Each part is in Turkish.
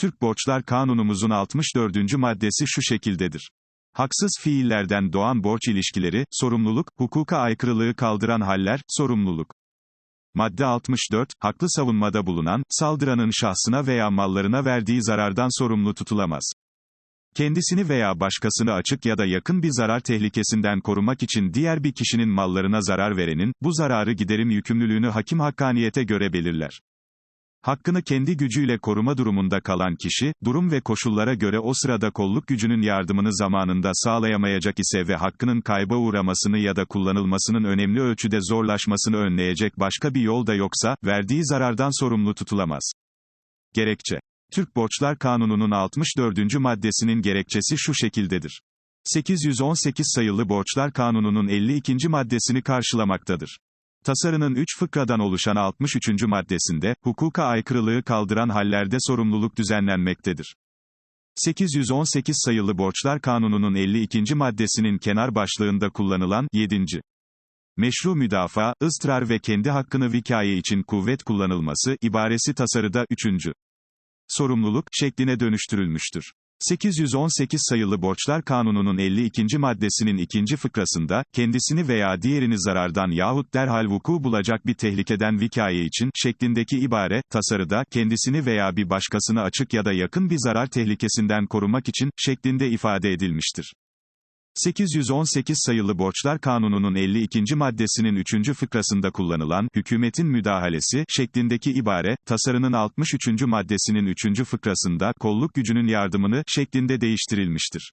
Türk Borçlar Kanunumuzun 64. maddesi şu şekildedir. Haksız fiillerden doğan borç ilişkileri, sorumluluk, hukuka aykırılığı kaldıran haller, sorumluluk. Madde 64, haklı savunmada bulunan, saldıranın şahsına veya mallarına verdiği zarardan sorumlu tutulamaz. Kendisini veya başkasını açık ya da yakın bir zarar tehlikesinden korumak için diğer bir kişinin mallarına zarar verenin, bu zararı giderim yükümlülüğünü hakim hakkaniyete göre belirler. Hakkını kendi gücüyle koruma durumunda kalan kişi, durum ve koşullara göre o sırada kolluk gücünün yardımını zamanında sağlayamayacak ise ve hakkının kayba uğramasını ya da kullanılmasının önemli ölçüde zorlaşmasını önleyecek başka bir yol da yoksa, verdiği zarardan sorumlu tutulamaz. Gerekçe. Türk Borçlar Kanunu'nun 64. maddesinin gerekçesi şu şekildedir. 818 sayılı Borçlar Kanunu'nun 52. maddesini karşılamaktadır. Tasarının 3 fıkradan oluşan 63. maddesinde, hukuka aykırılığı kaldıran hallerde sorumluluk düzenlenmektedir. 818 sayılı Borçlar Kanunu'nun 52. maddesinin kenar başlığında kullanılan 7. Meşru müdafaa, ıstrar ve kendi hakkını vikaye için kuvvet kullanılması ibaresi tasarıda 3. sorumluluk şekline dönüştürülmüştür. 818 sayılı Borçlar Kanunu'nun 52. maddesinin ikinci fıkrasında, kendisini veya diğerini zarardan yahut derhal vuku bulacak bir tehlikeden vikaye için, şeklindeki ibare, tasarıda, kendisini veya bir başkasını açık ya da yakın bir zarar tehlikesinden korumak için, şeklinde ifade edilmiştir. 818 sayılı Borçlar Kanunu'nun 52. maddesinin 3. fıkrasında kullanılan, hükümetin müdahalesi, şeklindeki ibare, tasarının 63. maddesinin 3. fıkrasında, kolluk gücünün yardımını, şeklinde değiştirilmiştir.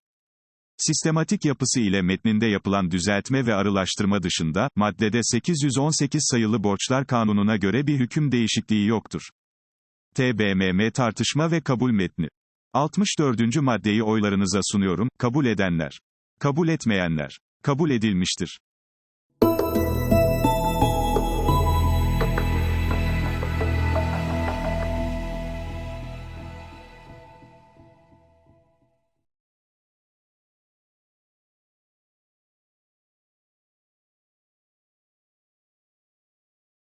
Sistematik yapısı ile metninde yapılan düzeltme ve arılaştırma dışında, maddede 818 sayılı Borçlar Kanunu'na göre bir hüküm değişikliği yoktur. TBMM tartışma ve kabul metni. 64. maddeyi oylarınıza sunuyorum, kabul edenler. Kabul etmeyenler. Kabul edilmiştir.